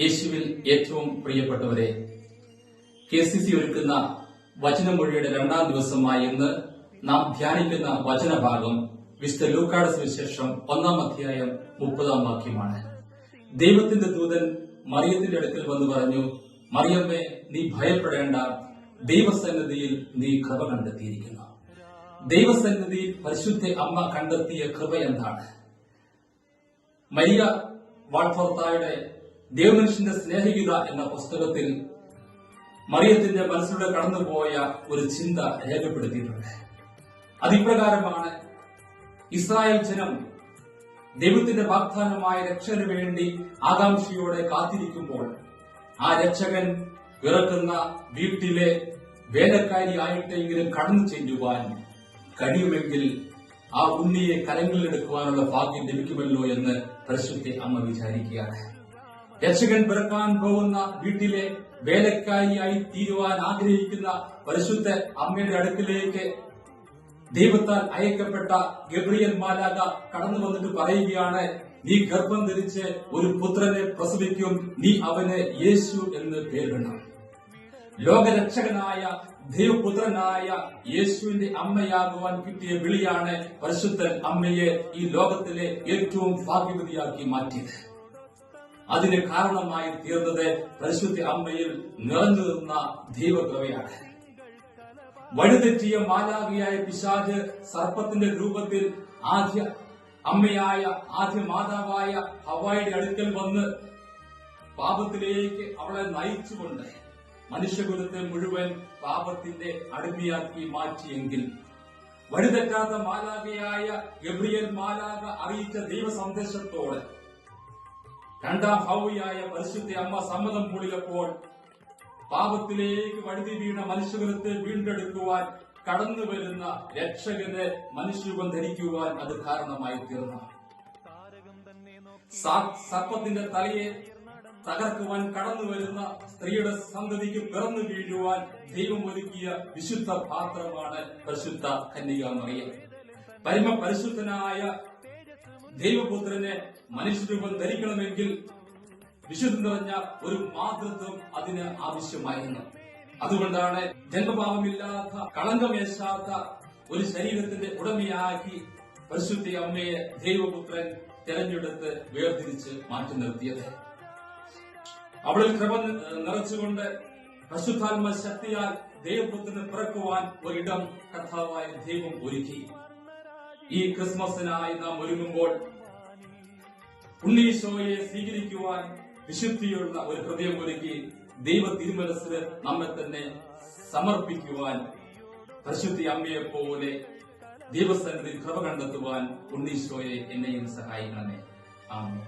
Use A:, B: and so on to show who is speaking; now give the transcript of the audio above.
A: യേശുവിൽ ഏറ്റവും പ്രിയപ്പെട്ടവരെ കെ സി സി ഒരുക്കുന്ന വചനമൊഴിയുടെ രണ്ടാം ദിവസമായി ഇന്ന് നാം ധ്യാനിക്കുന്ന വചനഭാഗം വിശുദ്ധ ലൂക്കാട് സുവിശേഷം ഒന്നാം അധ്യായം മുപ്പതാം വാക്യമാണ്. ദൈവത്തിന്റെ ദൂതൻ മറിയത്തിന്റെ അടുക്കൽ വന്ന് പറഞ്ഞു മറിയമ്മേ നീ ഭയപ്പെടേണ്ട. ദൈവസന്നിധിയിൽ നീ കൃപ കണ്ടെത്തിയിരിക്കുന്നു. ദൈവസന്നിധിയിൽ പരിശുദ്ധ അമ്മ കണ്ടെത്തിയ കൃപ എന്താണ്? മരിയ വാൾഫോർത്തായുടെ ദേവമനുഷ്യന്റെ സ്നേഹിക്കുക എന്ന പുസ്തകത്തിൽ മറിയത്തിന്റെ മനസ്സിലൂടെ കടന്നുപോയ ഒരു ചിന്ത രേഖപ്പെടുത്തിയിട്ടുണ്ട്. അതിപ്രകാരമാണ് ഇസ്രായേൽ ജനം ദൈവത്തിന്റെ വാഗ്ദാനമായ രക്ഷന് വേണ്ടി ആകാംക്ഷയോടെ കാത്തിരിക്കുമ്പോൾ ആ രക്ഷകൻ പിറക്കുന്ന വീട്ടിലെ വേലക്കാരി ആയിട്ടെങ്കിലും കടന്നു ചെല്ലുവാൻ കഴിയുമെങ്കിൽ ആ ഉണ്ണിയെ കരങ്ങളിലെടുക്കുവാനുള്ള ഭാഗ്യം ലഭിക്കുമല്ലോ എന്ന് പരിശുദ്ധ അമ്മ വിചാരിക്കുകയാണ്. രക്ഷകൻ പിറക്കാൻ പോകുന്ന വീട്ടിലെ വേലക്കാരിയായി തീരുവാൻ ആഗ്രഹിക്കുന്ന പരിശുദ്ധ അമ്മയുടെ അടുക്കിലേക്ക് ദൈവത്താൽ അയക്കപ്പെട്ട ഗബ്രിയൽ മാലാക കടന്നു വന്നിട്ട് പറയുകയാണ് നീ ഗർഭം ധരിച്ച് ഒരു പുത്രനെ പ്രസവിക്കും നീ അവന് യേശു എന്ന് പേരിടണം. ലോകരക്ഷകനായ ദൈവപുത്രനായ യേശുവിന്റെ അമ്മയാകുവാൻ കിട്ടിയ വിളിയാണ് പരിശുദ്ധൻ അമ്മയെ ഈ ലോകത്തിലെ ഏറ്റവും ഭാഗ്യവതിയാക്കി മാറ്റിയത്. അതിന് കാരണമായി തീർന്നത് പരിശുദ്ധ അമ്മയിൽ നിറഞ്ഞു നിന്ന ദൈവകൃപയാണ്. വഴിതെറ്റിയ മാലാവിയായ പിശാജ് സർപ്പത്തിന്റെ രൂപത്തിൽ ആദ്യ അമ്മയായ ആദ്യ മാതാവായ ഹവായുടെ അടുക്കൽ വന്ന് പാപത്തിലേക്ക് അവളെ നയിച്ചുകൊണ്ട് മനുഷ്യകുലത്തെ മുഴുവൻ പാപത്തിന്റെ അടിമയാക്കി മാറ്റിയെങ്കിൽ വഴിതെറ്റാത്ത മാലാകയായ ഗബ്രിയൽ മാലാക അറിയിച്ച ദൈവ സന്ദേശത്തോട് രണ്ടാം ഹൗയായ പരിശുദ്ധ അമ്മ സമ്മതം പൊളിയപ്പോൾ പാപത്തിലേക്ക് വഴുതി വീണ മനുഷ്യകുലത്തെ വീണ്ടെടുക്കുവാൻ കടന്നു വരുന്ന രക്ഷകനെ മനുഷ്യരൂപം ധരിക്കുവാൻ അത് കാരണമായി തീർന്നു. സർപ്പത്തിന്റെ തലയെ തകർക്കുവാൻ കടന്നു വരുന്ന സ്ത്രീയുടെ സന്തതിക്ക് പിറന്നു വീഴുവാൻ ദൈവം ഒരുക്കിയ വിശുദ്ധ പാത്രമാണ് പരിശുദ്ധ കന്യക മറിയം പരമ പരിശുദ്ധനായ ദൈവപുത്രനെ മനുഷ്യരൂപം ധരിക്കണമെങ്കിൽ വിശുദ്ധ നിറഞ്ഞ ഒരു മാതൃത്വം അതിന് ആവശ്യമായിരുന്നു. അതുകൊണ്ടാണ് ജന്മഭാവമില്ലാത്ത കളങ്കമേശാത്ത ഒരു ശരീരത്തിന്റെ ഉടമയാക്കി പരിശുദ്ധ അമ്മയെ ദൈവപുത്രൻ തെരഞ്ഞെടുത്ത് വേർതിരിച്ച് മാറ്റി നിർത്തിയത്. അവളിൽ ക്രമ നിറച്ചുകൊണ്ട് പരിശുദ്ധാത്മ ശക്തിയാൽ ദൈവപുത്രന് പിറക്കുവാൻ ഒരിടം കഥാവായ ദൈവം ഒരുക്കി. ഈ ക്രിസ്മസിനായി നാം ഒരുങ്ങുമ്പോൾ ഉണ്ണീശോയെ സ്വീകരിക്കുവാൻ വിശുദ്ധിയുള്ള ഒരു ഹൃദയം ഒരുക്കി ദൈവ തിരുമനസ്സിന് നമ്മെ തന്നെ സമർപ്പിക്കുവാൻ പരിശുദ്ധി അമ്മയെ പോലെ ദൈവസന്നിധി കൃപ കണ്ടെത്തുവാൻ ഉണ്ണീശോയെ എന്നെയും സഹായിക്കണമേ. ആമേ